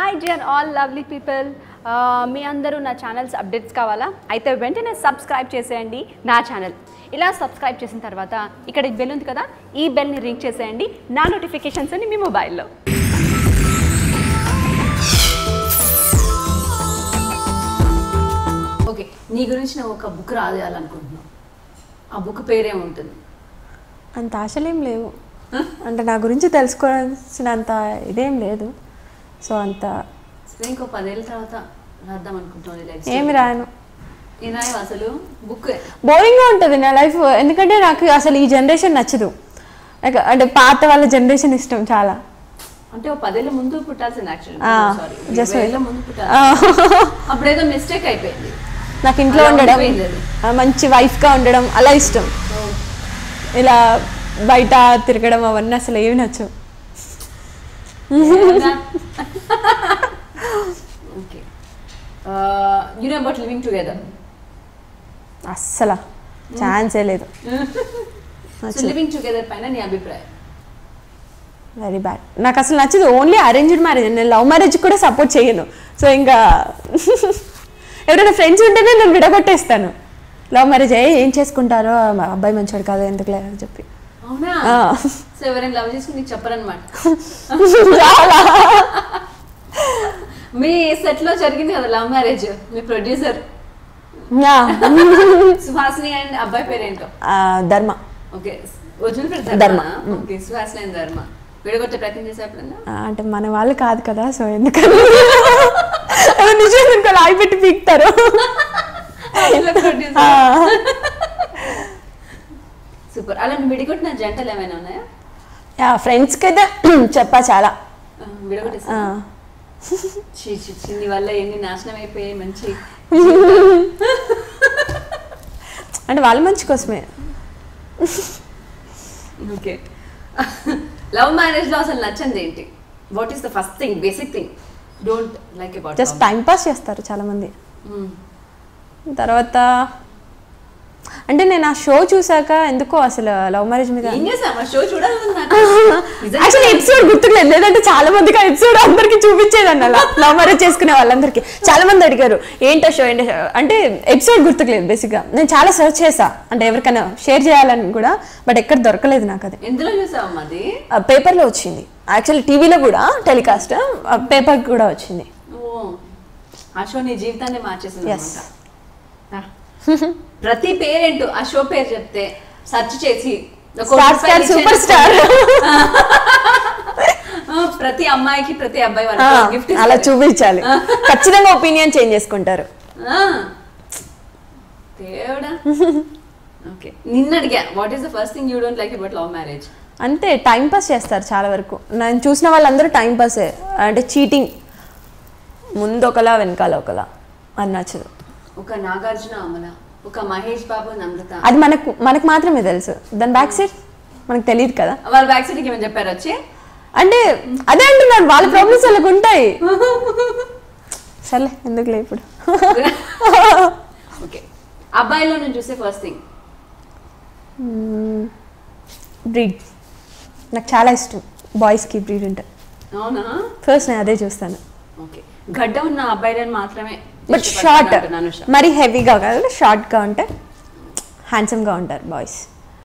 Hi dear all lovely people మీ అందరూ నా channels updates కావాలా? అయితే వెంటనే సబ్స్క్రైబ్ చేసేయండి నా ఛానల్ ఇలా సబ్స్క్రైబ్ చేసిన తర్వాత ఇక్కడ ఈ బెల్ ఉంది కదా ఈ బెల్ని రింగ్ చేసేయండి నా నోటిఫికేషన్స్ అని మీ మొబైల్లో ఓకే నీ గురించి నేను ఒక బుక్ రాయాలనుకుంటున్నాను ఆ బుక్ పేరేముంటుంది? అంత ఆశలేం లేవు. అంటే నా గురించి తెలుసుకోవాల్సినంత ఇదేం లేదు. సో అంత ఇంకో పదేళ్ళ తర్వాత రాద్దాం అనుకుంటున్నాను ఏమి రాయను అసలు? బుక్ బోరింగ్గా ఉంటుంది నా లైఫ్. ఎందుకంటే నాకు అసలు ఈ జనరేషన్ నచ్చదు. అంటే పాత వాళ్ళ జనరేషన్ ఇష్టం చాలా. అంటే పదేళ్ళ ముందు పుట్టాల్సింది యాక్చువల్లీ just ఏళ్ళ ముందు అప్పుడేదో మిస్టేక్ అయిపోయింది. నాకు ఇంట్లో ఉండడం మంచి వైఫ్గా ఉండడం అలా ఇష్టం. ఇలా బయట తిరగడం అవన్నీ అసలు ఏమి నచ్చవు. Okay you know about living together అస్సలు. ఛాన్సే లేదు. లివింగ్ టుగెదర్ పైన నీ అభిప్రాయం? వెరీ బ్యాడ్ నాకు అసలు నచ్చదు. ఓన్లీ అరేంజ్డ్ మ్యారేజ్ నేను లవ్ మ్యారేజ్ కూడా సపోర్ట్ చేయను. సో ఇంకా ఎవరైనా ఫ్రెండ్స్ ఉంటేనే నేను విడగొట్టేస్తాను. లవ్ మ్యారేజ్ ఏ ఏం చేసుకుంటారో అబ్బాయి మంచివాడు కాదు ఎందుకులే అని చెప్పి. అవునా? ఆ. సో ఎవరైనా లవ్ చేసుకుని చెప్పరనమాట మీ సెట్లో జరిగింది కదా లవ్ మ్యారేజ్? మీ ప్రొడ్యూసర్? యా. సుహాసిని అండ్ అబ్బాయి పేరేంటో? ధర్మ. ఓకే. ధర్మ. ధర్మ. ఓకే సుహాసిని అండ్ ధర్మ. విడగొట్టే ప్రయత్నం అంటే మన వాళ్ళు కాదు కదా సో ఎందుకని? ఎవరు నిజం ఇంకా లాగి పెట్టి పీకుతారు. సూపర్. అలా విడగొట్టిన జంటలు ఏమైనా ఉన్నాయా? ఫ్రెండ్స్కి అయితే చెప్పా చాలా. ఆ, విడగొట్టేసా ఆ, చీ చీ చీ నీ వల్ల ఎన్ని నాశనం అయిపోయాయి మంచి అంటే వాళ్ళ మంచి కోసమే. ఓకే. లవ్ మ్యారేజ్లో అసలు నచ్చంది ఏంటి? What is the first thing basic thing don't like about just time pass చేస్తారు చాలా మంది తర్వాత అంటే నేను ఆ షో చూసాక ఎందుకో అసలు లవ్ మ్యారేజ్ మీద యాక్చువల్లీ ఎపిసోడ్ గుర్తులేదు. లేదంటే చాలా మందికి ఆ ఎపిసోడ్ అందరికి చూపించేదాన్ని అలా లవ్ మ్యారేజ్ చేసుకునే వాళ్ళందరికీ. చాలా మంది అడిగారు ఏంటో షో ఏంటో షో అంటే ఎపిసోడ్ గుర్తులేదు బేసిక్గా నేను చాలా సెర్చ్ చేసా అంటే ఎవరికైనా షేర్ చేయాలని కూడా బట్ ఎక్కడ దొరకలేదు నాకు అది. ఎందులో అది? ఆ పేపర్లో వచ్చింది. యాక్చువల్లీ టీవీలో కూడా టెలికాస్ట్ పేపర్ కూడా వచ్చింది. ఆ షో నీ జీవితాన్ని మార్చేసింది. ప్రతి పేరెంట్ ఆ షో పేరు చెప్తే సెర్చ్ చేసి సూపర్ స్టార్. ప్రతి అమ్మాయికి ప్రతి అబ్బాయి వాళ్ళకి గిఫ్ట్ అలా చూపించాలి. ఖచ్చితంగా ఒపీనియన్ చేంజ్ చేసుకుంటారు. దేవుడా. ఓకే. నిన్న అడిగా what is the first thing you don't like about love marriage అంతే టైం పాస్ చేస్తారు చాలా వరకు. నేను చూసిన వాళ్ళందరూ టైం పాసే అంటే చీటింగ్. ముందు ఒకలా వెనకాల ఒకలా అది నచ్చదు. ఒక నాగార్జున అమల ఒక మహేష్ బాబు నమ్రత అది మనకు మనకు మాత్రమే తెలుసు. దాని బ్యాక్ సైడ్ మనకు తెలియదు కదా? వాళ్ళ బ్యాక్ సైడ్కి ఏమైనా చెప్పారు వచ్చి? అంటే అదే అంటున్నాను వాళ్ళ ప్రాబ్లమ్స్ వాళ్ళకు ఉంటాయి. సర్లే ఎందుకులే ఇప్పుడు? ఓకే అబ్బాయిలో నేను చూసే ఫస్ట్ థింగ్ బ్రీడ్ నాకు చాలా ఇష్టం. బాయ్స్కి బ్రీడ్ అంటే. అవునా? ఫస్ట్ నేను అదే చూస్తాను. ఓకే గడ్డ ఉన్న అబ్బాయిలను మాత్రమే బట్ షార్ట్. మరి హెవీగా కాదు షార్ట్గా ఉంటే హ్యాండ్సమ్గా ఉంటారు బాయ్స్